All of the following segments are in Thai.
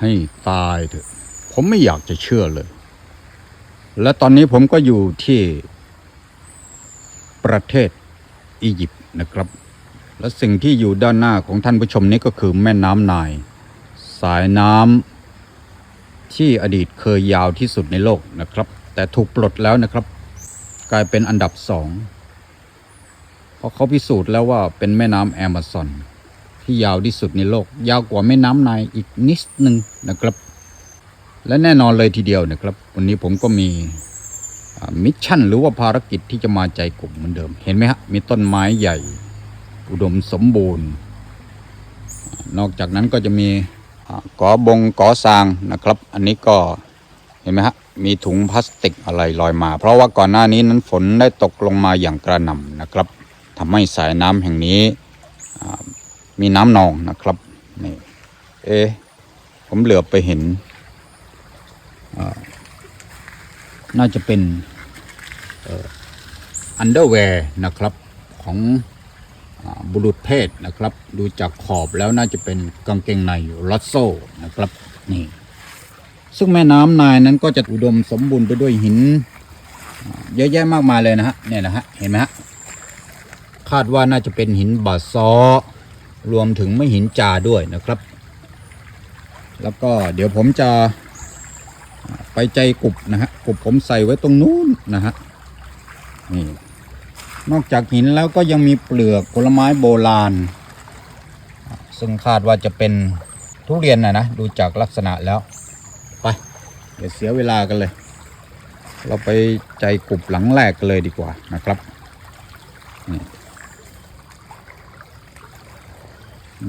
ให้ตายเถอะผมไม่อยากจะเชื่อเลย และตอนนี้ผมก็อยู่ที่ประเทศอียิปต์นะครับ และสิ่งที่อยู่ด้านหน้าของท่านผู้ชมนี้ก็คือแม่น้ำไนาย สายน้ำที่อดีตเคยยาวที่สุดในโลกนะครับ แต่ถูกปลดแล้วนะครับ กลายเป็นอันดับสองเพราะเขาพิสูจน์แล้วว่าเป็นแม่น้ำแอมะซอน ที่ยาวที่สุดในโลก ยาวกว่าแม่น้ำไนายอีกนิดหนึ่งนะครับ และแน่นอนเลยทีเดียวนะครับ วันนี้ผมก็มีมิชชั่นหรือว่าภารกิจที่จะมาใจกลุ่มเหมือนเดิม เห็นไหมฮะ มีต้นไม้ใหญ่ อุดมสมบูรณ์ นอกจากนั้นก็จะมีอ่ากอบงกอซางนะครับ อันนี้ก็เห็นไหมฮะ มีถุงพลาสติกอะไรลอยมา เพราะว่าก่อนหน้านี้นั้นฝนได้ตกลงมาอย่างกระหน่ำนะครับทำให้สายน้ำแห่งนี้ มีน้ำนองนะครับนี่เอ๊ผมเหลือไปเห็น น่าจะเป็นอันเดอร์แวร์นะครับของอบุรุษเพศนะครับ ดูจากขอบแล้วน่าจะเป็นกางเกงในรัสโซนะครับนี่ซึ่งแม่น้ำนายนั้นก็จะอุดมสมบูรณ์ไปด้วยหิน เยอะแยะมากมายเลยนะฮะเนี่ยนะฮะเห็นไหมฮะคาดว่าน่าจะเป็นหินบาซอ รวมถึงไม่หินจาด้วยนะครับ แล้วก็เดี๋ยวผมจะไปใจกรุบนะฮะกรุบผมใส่ไว้ตรงนู้นนะฮะนี่นอกจากหินแล้วก็ยังมีเปลือกผลไม้โบราณ ซึ่งคาดว่าจะเป็นทุเรียนนะนะดูจากลักษณะแล้ว ไป เดี๋ยวเสียเวลากันเลย เราไปใจกรุบหลังแรกกันเลยดีกว่านะครับนี่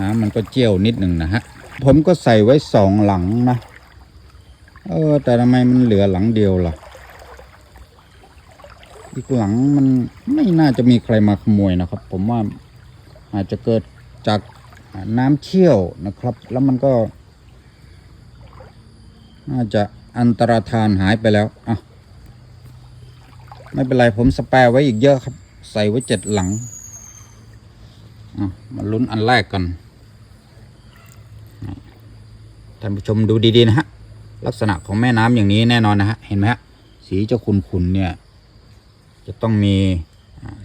น้ำมันก็เจียวนิดหนึ่งนะฮะ ผมก็ใส่ไว้สองหลังนะ เออ แต่ทำไมมันเหลือหลังเดียวล่ะ อีกหลังมันไม่น่าจะมีใครมาขโมยนะครับ ผมว่าอาจจะเกิดจากน้ำเชี่ยวนะครับ แล้วมันก็ น่าจะอันตรธานหายไปแล้วอะไม่เป็นไรผมสแปร์ไว้อีกเยอะครับ ใส่ไว้เจ็ดหลังอะมาลุ้นอันแรกกัน ท่านผู้ชมดูดีๆนะฮะลักษณะของแม่น้ำอย่างนี้แน่นอนนะฮะเห็นไหมฮะสีจะขุนๆเนี่ย จะต้องมี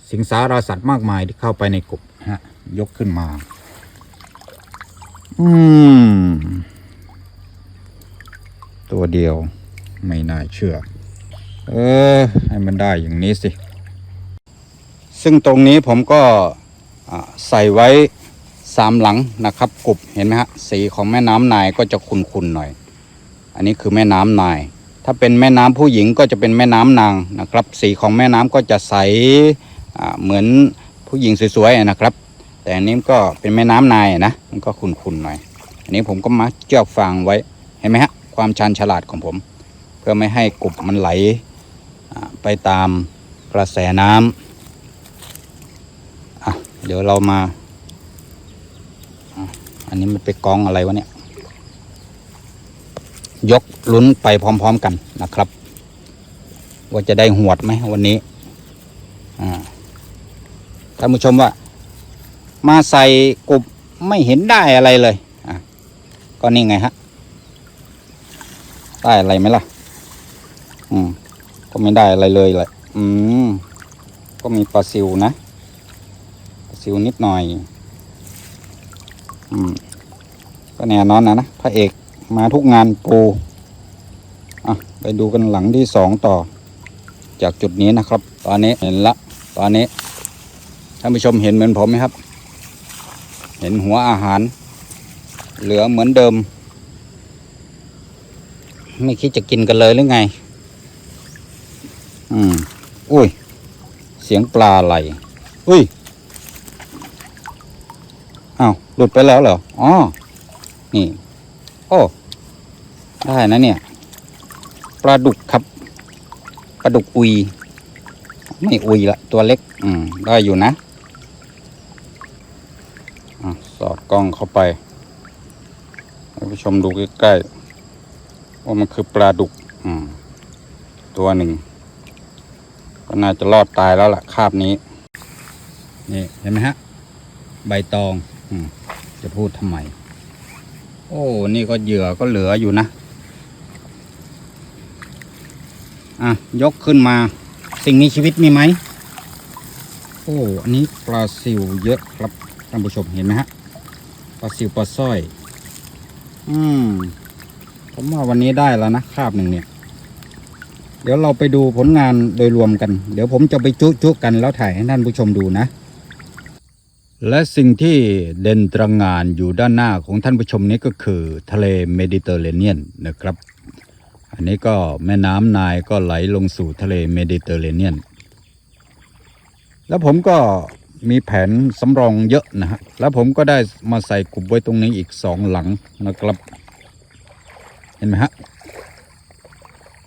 สิงสาราสัตว์มากมายที่เข้าไปในกบฮะยกขึ้นมา อืม ตัวเดียวไม่น่าเชื่อ เออ ให้มันได้อย่างนี้สิ ซึ่งตรงนี้ผมก็ใส่ไว้ สามหลังนะครับกบเห็นไหมฮะสีของแม่น้ำนายก็จะขุ่นๆหน่อย อันนี้คือแม่น้ำนาย ถ้าเป็นแม่น้ำผู้หญิงก็จะเป็นแม่น้ำนางนะครับ สีของแม่น้ำก็จะใสอ่าเหมือนผู้หญิงสวยๆนะครับ แต่อันนี้ก็เป็นแม่น้ำนายนะมันก็ขุ่นๆหน่อย อันนี้ผมก็มาเจือกฟางไว้เห็นไหมฮะความชันฉลาดของผม เพื่อไม่ให้กบมันไหลอ่าไปตามกระแสน้ำอะเดี๋ยวเรามา อันนี้มันไปกองอะไรวะเนี่ย ยกลุ้นไปพร้อม ๆกันนะครับ ว่าจะได้หวดไหมวันนี้ท่านผู้ชมว่า มาใส่กบไม่เห็นได้อะไรเลยก็นี่ไงฮะ ได้อะไรไหมล่ะ อืม ก็ไม่ได้อะไรเลยเลย อืม ก็มีปลาซิวนะ ปลาซิวนิดหน่อย ก็แน่นอนนะนะพระเอกมาทุกงานปูอะไปดูกันหลังที่สองต่อ จากจุดนี้นะครับ ตอนนี้เห็นละ ตอนนี้ท่านผู้ชมเห็นเหมือนผมไหมครับ เห็นหัวอาหาร เหลือเหมือนเดิม ไม่คิดจะกินกันเลยหรือไง อืม อุ้ย เสียงปลาไหลอุ้ย อ้าว หลุดไปแล้วเหรอ อ๋อ นี่ โอ้ ได้นะเนี่ย ปลาดุกครับ ปลาดุกอุย ไม่อุยละ ตัวเล็ก อืม ได้อยู่นะอะสอดกล้องเข้าไปให้ผู้ชมดูใกล้ๆ ว่ามันคือปลาดุก อืม ตัวหนึ่ง ก็น่าจะรอดตายแล้วล่ะ คาบนี้ นี่ เห็นไหมฮะ ใบตอง อืม จะพูดทำไม โอ้ นี่ก็เหยื่อก็เหลืออยู่นะ อะ ยกขึ้นมา สิ่งมีชีวิตมีไหม โอ้ อันนี้ปลาซิวเยอะครับท่านผู้ชมเห็นไหมฮะ ปลาซิวปลาสร้อย อืม ผมว่าวันนี้ได้แล้วนะคาบหนึ่งเนี่ย เดี๋ยวเราไปดูผลงานโดยรวมกัน เดี๋ยวผมจะไปจุจุกันแล้วถ่ายให้ท่านผู้ชมดูนะ และสิ่งที่เด่นตระงานอยู่ด้านหน้าของท่านผู้ชมนี้ก็คือทะเลเมดิเตอร์เรเนียนนะครับ อันนี้ก็แม่น้ำนายก็ไหลลงสู่ทะเลเมดิเตอร์เรเนียน แล้วผมก็มีแผนสำรองเยอะนะฮะ แล้วผมก็ได้มาใส่กลุ่มไว้ตรงนี้อีกสองหลังนะครับ เห็นไหมฮะ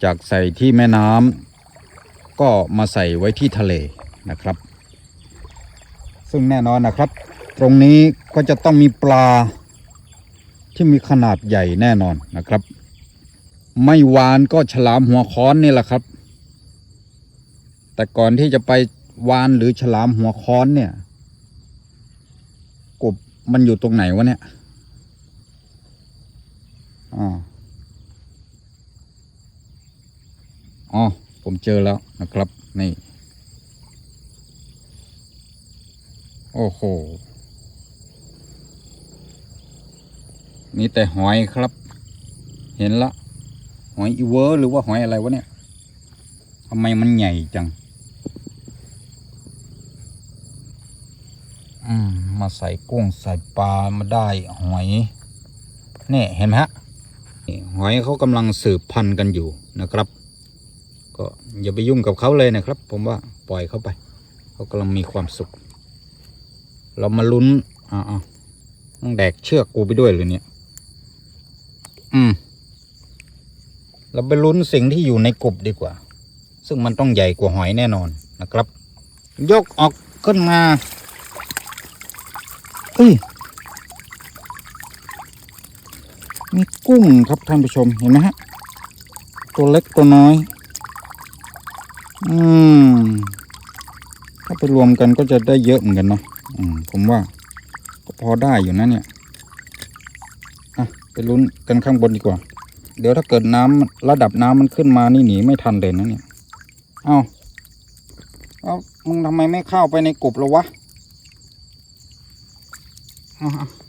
จากใส่ที่แม่น้ำก็มาใส่ไว้ที่ทะเลนะครับ ซึ่งแน่นอนนะครับ ตรงนี้ก็จะต้องมีปลาที่มีขนาดใหญ่แน่นอนนะครับ ไม่วานก็ฉลามหัวค้อนนี่แหละครับ แต่ก่อนที่จะไปวานหรือฉลามหัวค้อนเนี่ย กบมันอยู่ตรงไหนวะเนี่ยอ๋ออ๋อผมเจอแล้วนะครับ นี่ โอ้โหมีแต่หอยครับ เห็นละ หอยอีเวอร์หรือว่าหอยอะไรวะเนี่ยทำไมมันใหญ่จัง อืม มาใส่กุ้งใส่ปลามาได้หอย นี่เห็นไหมฮะนี่หอยเขากำลังสืบพันธุ์กันอยู่นะครับ ก็อย่าไปยุ่งกับเขาเลยนะครับ ผมว่าปล่อยเขาไป เขากำลังมีความสุข เรามาลุ้นอ่าต้องแดกเชือกกูไปด้วยเลยเนี่ย อืม เราไปลุ้นสิ่งที่อยู่ในกบดีกว่า ซึ่งมันต้องใหญ่กว่าหอยแน่นอนนะครับ ยกออกขึ้นมาเฮ้ย มีกุ้งครับท่านผู้ชมเห็นไหมฮะ ตัวเล็กตัวน้อย อืม ถ้าไปรวมกันก็จะได้เยอะเหมือนกันเนาะ อืมผมว่า ก็พอได้อยู่นะเนี่ยอะไปลุ้นกันข้างบนดีกว่า เดี๋ยวถ้าเกิดน้ำระดับน้ำมันขึ้นมานี่หนีไม่ทันเลยนะเนี่ยเอ้าเอามึงทำไมไม่เข้าไปในกลุ่มล้วะ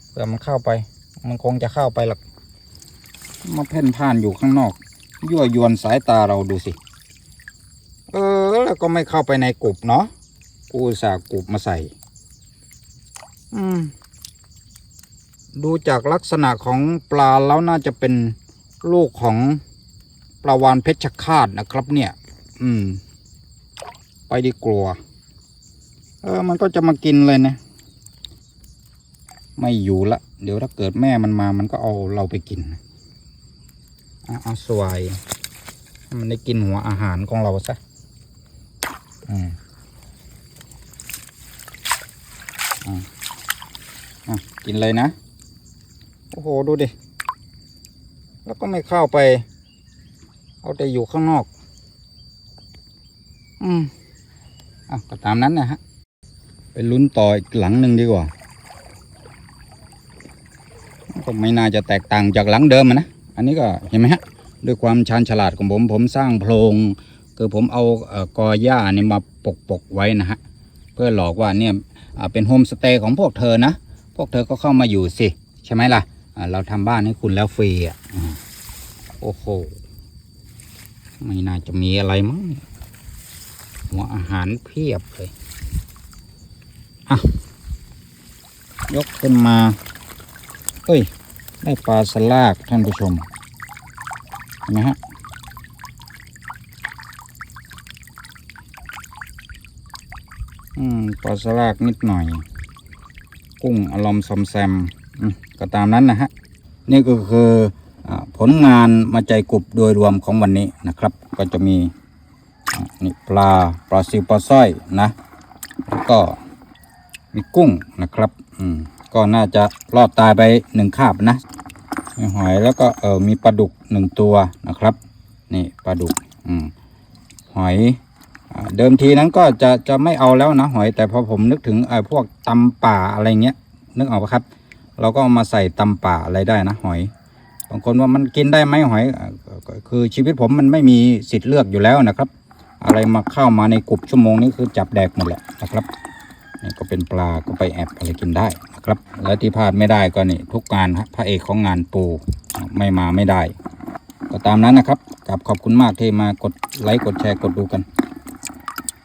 เผื่อมันเข้าไป มันคงจะเข้าไปหรอกมาเพ่นพ่านอยู่ข้างนอก ยั่วยวนสายตาเราดูสิ เออ แล้วก็ไม่เข้าไปในกลุ่มเนาะกูสากลุ่มมาใส่ ดูจากลักษณะของปลาแล้วน่าจะเป็นลูกของปลาวานเพชรคาตนะครับเนี่ย อืม ไปดีกลัว เออ มันก็จะมากินเลยนะ ไม่อยู่ละ เดี๋ยวถ้าเกิดแม่มันมา มันก็เอาเราไปกินเอาเอาสวยมันได้กินหัวอาหารของเราซะ อืมอ่าอะ กินเลยนะ โอ้โห ดูดิ แล้วก็ไม่เข้าไป เอาแต่อยู่ข้างนอก อืมอะก็ตามนั้นนะฮะ ไปลุ้นต่ออีกหลังหนึ่งดีกว่า ก็ไม่น่าจะแตกต่างจากหลังเดิมนะ อันนี้ก็เห็นไหมฮะ ด้วยความชาญฉลาดของผม ผมสร้างโพรงคือผมเอาเอกอหญ้านี่มาปกปกไว้นะฮะ เพื่อหลอกว่าเนี่ยเป็นโฮมสเตย์ของพวกเธอนะ พวกเธอก็เข้ามาอยู่สิ ใช่ไหมล่ะเราทำบ้านให้คุณแล้วฟรีอะโอ้โห ไม่น่าจะมีอะไรมั้งหัวอาหารเพียบเลยอะยกขึ้นมาเฮ้ย ได้ปลาสลากท่านผู้ชมเห็นไหมฮะอืมปลาสลากนิดหน่อย กุ้งอารมซอมแซมก็ตามนั้นนะฮะ นี่ก็คืออผลงานมาใจกรุบโดยรวมของวันนี้นะครับ ก็จะมีนี่ปลาปลาซิวปลาสร้อยนะแล้วก็มีกุ้งนะครับอืมก็น่าจะรอดตายไปหนึ่งคาบนะมีหอยแล้วก็เออมีปลาดุกหนึ่งตัวนะครับ นี่ปลาดุกอืมหอย เดิมทีนั้นก็จะจะไม่เอาแล้วนะหอย แต่พอผมนึกถึงไอ้พวกตำป่าอะไรเงี้ยนึกออกปะครับ เราก็เอามาใส่ตำป่าอะไรได้นะหอยบางคนว่ามันกินได้ไหมหอย คือชีวิตผมมันไม่มีสิทธิ์เลือกอยู่แล้วนะครับ อะไรมาเข้ามาในกรุบชั่วโมงนี้คือจับแดกหมดแหละนะครับนี่ก็เป็นปลาก็ไปแอบอะไรกินได้นะครับ และที่พลาดไม่ได้ก็นี่ทุกงานพระเอกของงานปูไม่มาไม่ได้ ก็ตามนั้นนะครับกับขอบคุณมากที่มากดไลค์กดแชร์กดดูกัน